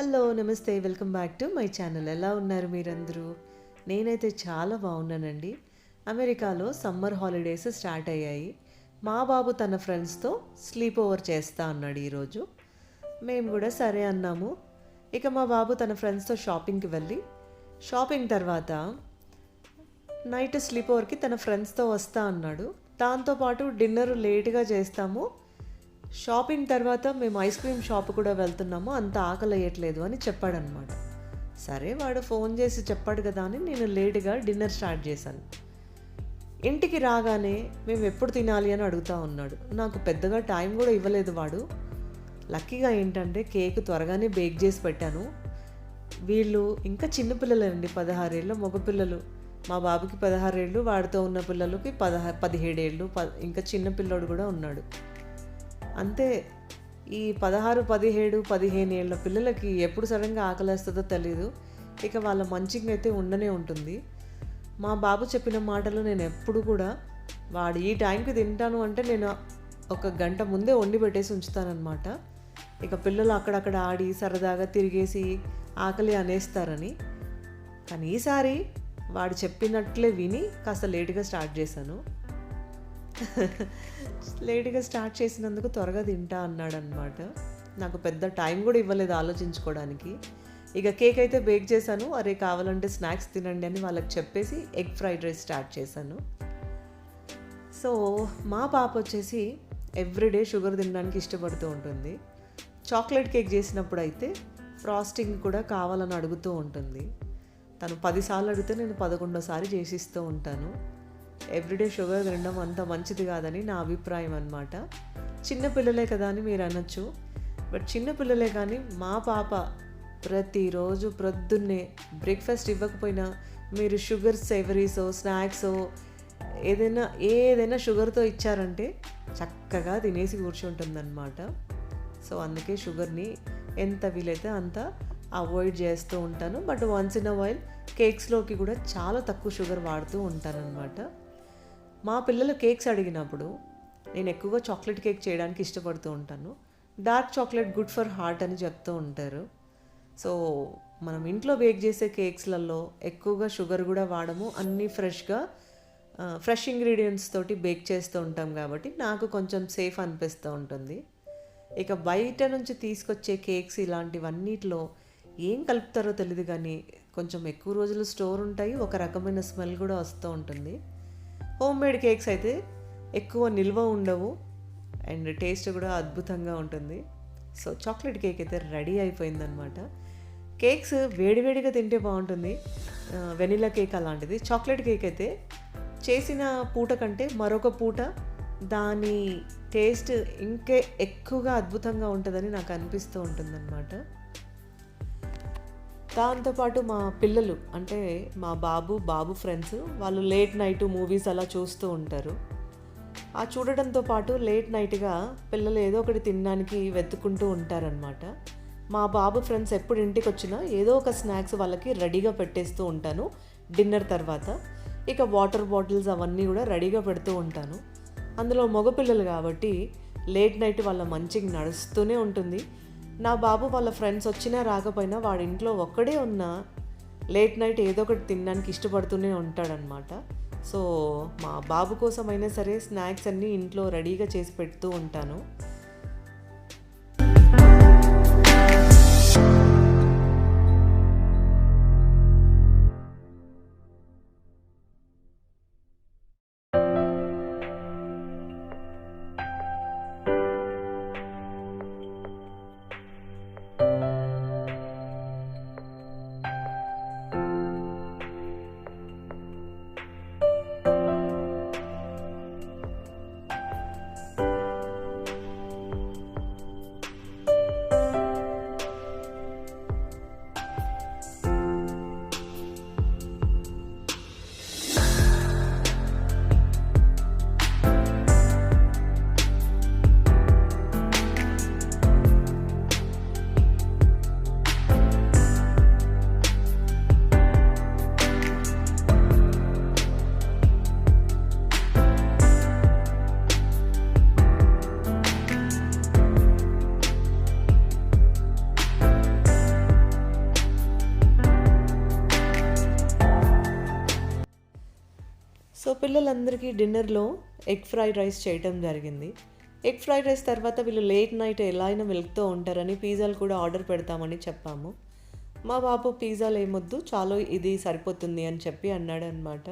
Hello నమస్తే. Welcome back to my channel. ఎలా ఉన్నారు మీరందరూ? నేనైతే చాలా బాగున్నానండి. అమెరికాలో సమ్మర్ హాలిడేస్ స్టార్ట్ అయ్యాయి. మా బాబు తన ఫ్రెండ్స్తో స్లీప్ ఓవర్ చేస్తా అన్నాడు ఈరోజు. మేము కూడా సరే అన్నాము. ఇక మా బాబు తన ఫ్రెండ్స్తో షాపింగ్కి వెళ్ళి షాపింగ్ తర్వాత నైట్ స్లీప్ ఓవర్కి తన ఫ్రెండ్స్తో వస్తా అన్నాడు. దాంతోపాటు డిన్నర్ లేట్గా చేస్తాము. షాపింగ్ తర్వాత మేము ఐస్ క్రీమ్ షాప్ కూడా వెళ్తున్నాము. అంత ఆకలి వేయట్లేదు అని చెప్పాడనమాట సరే వాడు ఫోన్ చేసి చెప్పాడు కదా అని నేను లేట్గా డిన్నర్ స్టార్ట్ చేశాను. ఇంటికి రాగానే మేము ఎప్పుడు తినాలి అని అడుగుతా ఉన్నాడు. నాకు పెద్దగా టైం కూడా ఇవ్వలేదు వాడు. లక్కీగా ఏంటంటే కేక్ త్వరగానే బేక్ చేసి పెట్టాను. వీళ్ళు ఇంకా చిన్నపిల్లలండి పదహారేళ్ళు మగపిల్లలు మా బాబుకి పదహారేళ్ళు వాడితో ఉన్న పిల్లలకి పదహా పదిహేడేళ్ళు ప ఇంకా చిన్న పిల్లోడు కూడా ఉన్నాడు. అంతే ఈ పదహారు పదిహేడు పదిహేను ఏళ్ళ పిల్లలకి ఎప్పుడు సడన్గా ఆకలేస్తుందో తెలీదు. ఇక వాళ్ళ మంచిగా అయితే ఉండనే ఉంటుంది. మా బాబు చెప్పిన మాటలు నేను ఎప్పుడు కూడా వాడు ఈ టైంకి తింటాను అంటే నేను ఒక గంట ముందే వండి పెట్టేసి ఉంచుతానన్నమాట. ఇక పిల్లలు అక్కడక్కడ ఆడి సరదాగా తిరిగేసి ఆకలి అనేస్తారని. కానీ ఈసారి వాడు చెప్పినట్లే విని కాస్త లేటుగా స్టార్ట్ చేశాను. లేట్గా స్టార్ట్ చేసినందుకు త్వరగా తింటా అన్నాడు అనమాట నాకు పెద్ద టైం కూడా ఇవ్వలేదు ఆలోచించుకోవడానికి. ఇక కేక్ అయితే బేక్ చేశాను. అరే కావాలంటే స్నాక్స్ తినండి అని వాళ్ళకి చెప్పేసి ఎగ్ ఫ్రైడ్ రైస్ స్టార్ట్ చేశాను. సో మా పాప వచ్చేసి ఎవ్రీడే షుగర్ తినడానికి ఇష్టపడుతూ ఉంటుంది. చాక్లెట్ కేక్ చేసినప్పుడు అయితే ఫ్రాస్టింగ్ కూడా కావాలని అడుగుతూ ఉంటుంది. తను పదిసార్లు అడిగితే నేను పదకొండోసారి చేసిస్తూ ఉంటాను. ఎవ్రీడే షుగర్ తినడం అంత మంచిది కాదని నా అభిప్రాయం అనమాట చిన్నపిల్లలే కదా అని మీరు అనొచ్చు. బట్ చిన్నపిల్లలే కానీ మా పాప ప్రతిరోజు ప్రొద్దున్నే బ్రేక్ఫాస్ట్ ఇవ్వకపోయినా మీరు షుగర్ సేవరీసో స్నాక్సో ఏదైనా ఏదైనా షుగర్తో ఇచ్చారంటే చక్కగా తినేసి కూర్చుంటుందన్నమాట. సో అందుకే షుగర్ని ఎంత వీలైతే అంత అవాయిడ్ చేస్తూ ఉంటాను. But once in a while కేక్స్లోకి కూడా చాలా తక్కువ షుగర్ వాడుతూ ఉంటానన్నమాట. మా పిల్లలు కేక్స్ అడిగినప్పుడు నేను ఎక్కువగా చాక్లెట్ కేక్ చేయడానికి ఇష్టపడుతూ ఉంటాను. Dark chocolate good for heart అని చెప్తూ ఉంటారు. సో మనం ఇంట్లో బేక్ చేసే కేక్స్లలో ఎక్కువగా షుగర్ కూడా వాడము. అన్నీ ఫ్రెష్గా ఫ్రెష్ ఇంగ్రీడియంట్స్ తోటి బేక్ చేస్తూ ఉంటాం కాబట్టి నాకు కొంచెం సేఫ్ అనిపిస్తూ ఉంటుంది. ఇక బయట నుంచి తీసుకొచ్చే కేక్స్ ఇలాంటివన్నిటిలో ఏం కలుపుతారో తెలియదు కానీ కొంచెం ఎక్కువ రోజులు స్టోర్ ఉంటాయి. ఒక రకమైన స్మెల్ కూడా వస్తూ ఉంటుంది. హోమ్ మేడ్ కేక్స్ అయితే ఎక్కువ నిల్వ ఉండవు అండ్ టేస్ట్ కూడా అద్భుతంగా ఉంటుంది. సో చాక్లెట్ కేక్ అయితే రెడీ అయిపోయిందనమాట కేక్స్ వేడివేడిగా తింటే బాగుంటుంది. వెనిలా కేక్ అలాంటిది. చాక్లెట్ కేక్ అయితే చేసిన పూట కంటే మరొక పూట దాని టేస్ట్ ఇంకే ఎక్కువగా అద్భుతంగా ఉంటుందని నాకు అనిపిస్తూ ఉంటుందన్నమాట. దాంతోపాటు మా పిల్లలు అంటే మా బాబు బాబు ఫ్రెండ్స్ వాళ్ళు లేట్ నైట్ మూవీస్ అలా చూస్తూ ఉంటారు. ఆ చూడడంతో పాటు లేట్ నైట్గా పిల్లలు ఏదో ఒకటి తినడానికి వెతుక్కుంటూ ఉంటారనమాట మా బాబు ఫ్రెండ్స్ ఎప్పుడు ఇంటికి వచ్చినా ఏదో ఒక స్నాక్స్ వాళ్ళకి రెడీగా పెట్టేస్తూ ఉంటాను డిన్నర్ తర్వాత. ఇక వాటర్ బాటిల్స్ అవన్నీ కూడా రెడీగా పెడుతూ ఉంటాను. అందులో మగపిల్లలు కాబట్టి లేట్ నైట్ వాళ్ళ మంచిగా నడుస్తూనే ఉంటుంది. నా బాబు వాళ్ళ ఫ్రెండ్స్ వచ్చినా రాకపోయినా వాడి ఇంట్లో ఒక్కడే ఉన్నా లేట్ నైట్ ఏదో ఒకటి తినడానికి ఇష్టపడుతూనే ఉంటాడనమాట సో మా బాబు కోసమైనా సరే స్నాక్స్ అన్నీ ఇంట్లో రెడీగా చేసి పెడుతూ ఉంటాను. పిల్లలందరికీ డిన్నర్లో ఎగ్ ఫ్రైడ్ రైస్ చేయటం జరిగింది. ఎగ్ ఫ్రైడ్ రైస్ తర్వాత వీళ్ళు లేట్ నైట్ ఎలా అయినా వెళ్తూ ఉంటారని పిజ్జాలు కూడా ఆర్డర్ పెడతామని చెప్పాము. మా బాబు పిజ్జాలు ఏమొద్దు చాలు ఇది సరిపోతుంది అని చెప్పి అన్నాడు అనమాట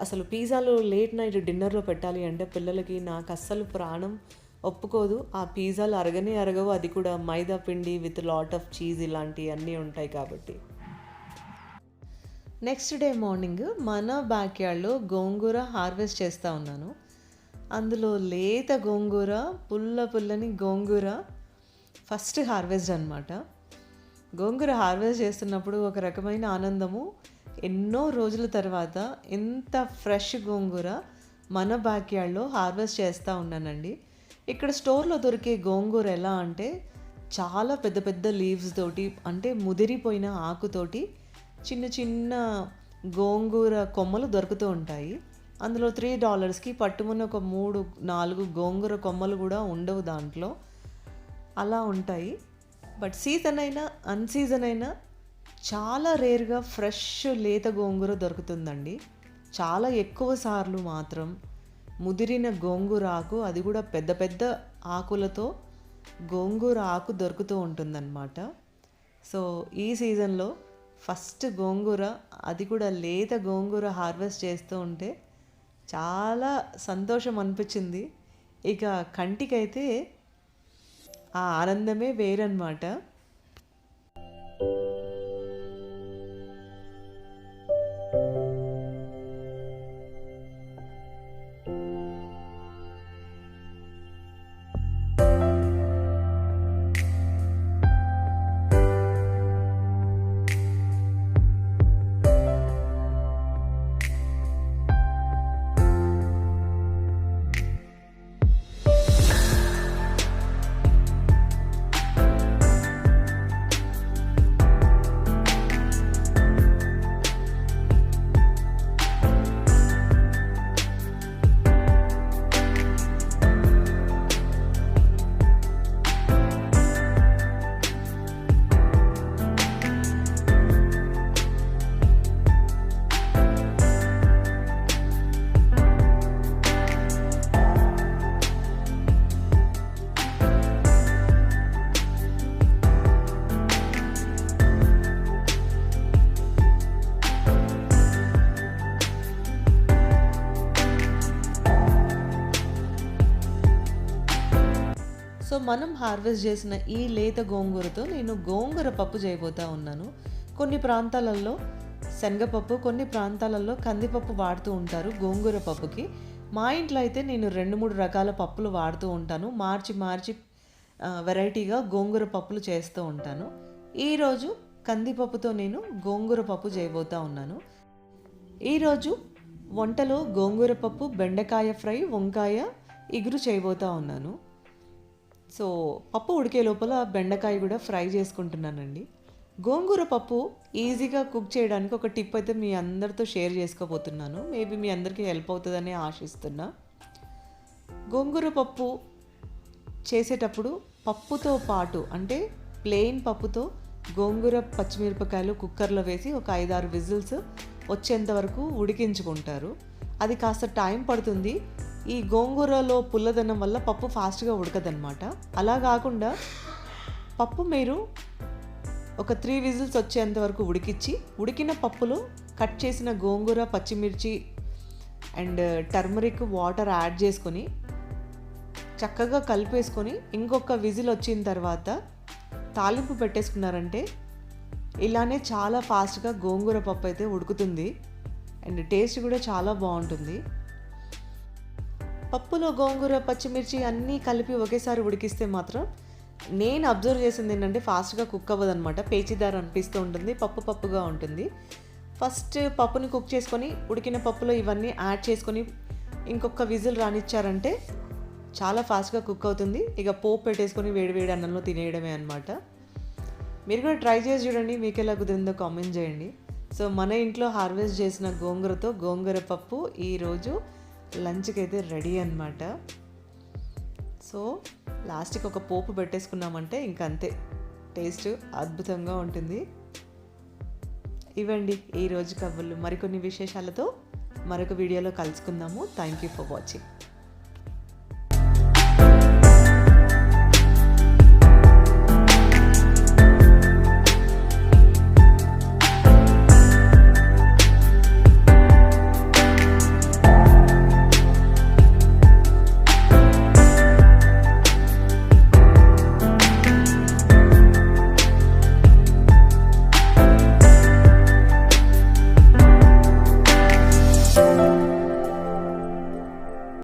అసలు పిజ్జాలు లేట్ నైట్ డిన్నర్లో పెట్టాలి అంటే పిల్లలకి నాకు అస్సలు ప్రాణం ఒప్పుకోదు. ఆ పిజ్జాలు అరగనే అరగవు. అది కూడా మైదా పిండి విత్ లాట్ ఆఫ్ చీజ్ ఇలాంటివి అన్నీ ఉంటాయి కాబట్టి. నెక్స్ట్ డే మార్నింగ్ మన బ్యాక్యార్డ్లో గోంగూర హార్వెస్ట్ చేస్తూ ఉన్నాను అందులో లేత గోంగూర పుల్ల పుల్లని గోంగూర ఫస్ట్ హార్వెస్ట్ అనమాట గోంగూర హార్వెస్ట్ చేస్తున్నప్పుడు ఒక రకమైన ఆనందము ఎన్నో రోజుల తర్వాత ఎంత ఫ్రెష్ గోంగూర మన బ్యాక్యార్డ్లో హార్వెస్ట్ చేస్తూ ఉన్నానండి ఇక్కడ స్టోర్లో దొరికే గోంగూర ఎలా అంటే చాలా పెద్ద పెద్ద లీవ్స్ తోటి అంటే ముదిరిపోయిన ఆకుతోటి చిన్న చిన్న గోంగూర కొమ్మలు దొరుకుతూ ఉంటాయి. అందులో త్రీ డాలర్స్కి పట్టుమున్న ఒక మూడు నాలుగు గోంగూర కొమ్మలు కూడా ఉండవు దాంట్లో. అలా ఉంటాయి. బట్ సీజన్ అయినా అన్సీజన్ అయినా చాలా రేర్గా ఫ్రెష్ లేత గోంగూర దొరుకుతుందండి. చాలా ఎక్కువ సార్లు మాత్రం ముదిరిన గోంగూర ఆకు అది కూడా పెద్ద పెద్ద ఆకులతో గోంగూర ఆకు దొరుకుతూ ఉంటుందన్నమాట. సో ఈ సీజన్లో ఫస్ట్ గోంగూర అది కూడా లేత గోంగూర హార్వెస్ట్ చేస్తూ ఉంటే చాలా సంతోషం అనిపించింది. ఇక కంటికైతే ఆ ఆనందమే వేరన్నమాట. మనం హార్వెస్ట్ చేసిన ఈ లేత గోంగూరతో నేను గోంగూర పప్పు చేయబోతా ఉన్నాను. కొన్ని ప్రాంతాలలో శనగపప్పు కొన్ని ప్రాంతాలలో కందిపప్పు వాడుతూ ఉంటారు గోంగూర పప్పుకి. మా ఇంట్లో అయితే నేను రెండు మూడు రకాల పప్పులు వాడుతూ ఉంటాను. మార్చి మార్చి వెరైటీగా గోంగూర పప్పులు చేస్తూ ఉంటాను. ఈరోజు కందిపప్పుతో నేను గోంగూర పప్పు చేయబోతా ఉన్నాను. ఈరోజు వంటలో గోంగూర పప్పు బెండకాయ ఫ్రై వంకాయ ఇగురు చేయబోతా ఉన్నాను. సో పప్పు ఉడికే లోపల బెండకాయ కూడా ఫ్రై చేసుకుంటున్నానండి. గోంగూర పప్పు ఈజీగా కుక్ చేయడానికి ఒక టిప్ అయితే మీ అందరితో షేర్ చేసుకోబోతున్నాను. మేబీ మీ అందరికీ హెల్ప్ అవుతుందని ఆశిస్తున్నా. గోంగూర పప్పు చేసేటప్పుడు పప్పుతో పాటు అంటే ప్లెయిన్ పప్పుతో గోంగూర పచ్చిమిరపకాయలు కుక్కర్లో వేసి ఒక ఐదారు విజిల్స్ వచ్చేంత వరకు ఉడికించుకుంటారు. అది కాస్త టైం పడుతుంది. ఈ గోంగూరలో పుల్లదనం వల్ల పప్పు ఫాస్ట్గా ఉడకదనమాట అలా కాకుండా పప్పు మీరు ఒక త్రీ విజిల్స్ వచ్చేంత వరకు ఉడికిచ్చి ఉడికిన పప్పులో కట్ చేసిన గోంగూర పచ్చిమిర్చి అండ్ టర్మరిక్ వాటర్ యాడ్ చేసుకొని చక్కగా కలిపేసుకొని ఇంకొక విజిల్ వచ్చిన తర్వాత తాలింపు పెట్టేసుకున్నారంటే ఇలానే చాలా ఫాస్ట్గా గోంగూర పప్పు అయితే ఉడుకుతుంది. అండ్ టేస్ట్ కూడా చాలా బాగుంటుంది. పప్పులో గోంగూర పచ్చిమిర్చి అన్నీ కలిపి ఒకేసారి ఉడికిస్తే మాత్రం నేను అబ్జర్వ్ చేసింది ఏంటంటే ఫాస్ట్గా కుక్ అవ్వదనమాట పేచిదారు అనిపిస్తూ ఉంటుంది పప్పు పప్పుగా ఉంటుంది. ఫస్ట్ పప్పుని కుక్ చేసుకొని ఉడికిన పప్పులో ఇవన్నీ యాడ్ చేసుకొని ఇంకొక విజిల్ రానిచ్చారంటే చాలా ఫాస్ట్గా కుక్ అవుతుంది. ఇక పోపు పెట్టేసుకొని వేడి వేడి అన్నంలో తినేయడమే అనమాట మీరు కూడా ట్రై చేసి చూడండి మీకు ఎలా కుదిరిందో కామెంట్ చేయండి. సో మన ఇంట్లో హార్వెస్ట్ చేసిన గోంగూరతో గోంగూర పప్పు ఈరోజు లంచ్కి అయితే రెడీ అనమాట సో లాస్ట్కి ఒక పోపు పెట్టేసుకున్నామంటే ఇంక అంతే టేస్ట్ అద్భుతంగా ఉంటుంది. ఇవ్వండి ఈరోజు కబుర్లు. మరికొన్ని విశేషాలతో మరొక వీడియోలో కలుసుకుందాము. Thank you for watching